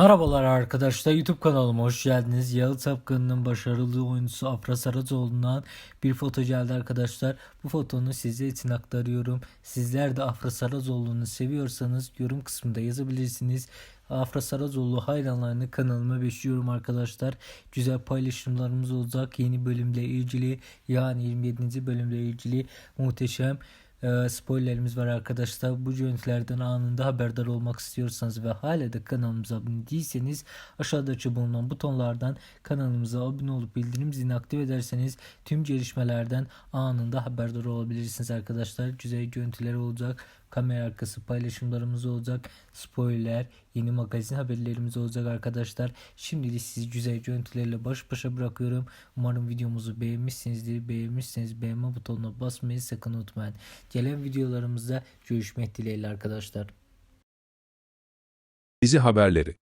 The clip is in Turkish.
Merhabalar arkadaşlar YouTube kanalıma hoş geldiniz. Yalı Tapkanı'nın başarılı oyuncusu Afra Saracoğlu'ndan bir foto geldi arkadaşlar. Bu fotonu size için aktarıyorum. Sizler de Afra Saracoğlu'nu seviyorsanız yorum kısmında yazabilirsiniz. Afra Saracoğlu hayranlarını kanalıma bekliyorum arkadaşlar. Güzel paylaşımlarımız olacak. Yeni bölümle ilgili yani 27. bölümle ilgili muhteşem e, spoilerimiz var arkadaşlar. Bu görüntülerden anında haberdar olmak istiyorsanız ve hala da kanalımıza abone değilseniz aşağıdaki bulunan butonlardan kanalımıza abone olup bildirim zilini aktif ederseniz tüm gelişmelerden anında haberdar olabilirsiniz arkadaşlar. Güzel görüntüler olacak. Kamera arkası paylaşımlarımız olacak. Spoiler, yeni magazin haberlerimiz olacak arkadaşlar. Şimdilik sizi güzel görüntülerle baş başa bırakıyorum. Umarım videomuzu beğenmişsinizdir. Beğenmişseniz beğenme butonuna basmayı sakın unutmayın. Gelen videolarımızda görüşmek dileğiyle arkadaşlar. Dizi haberleri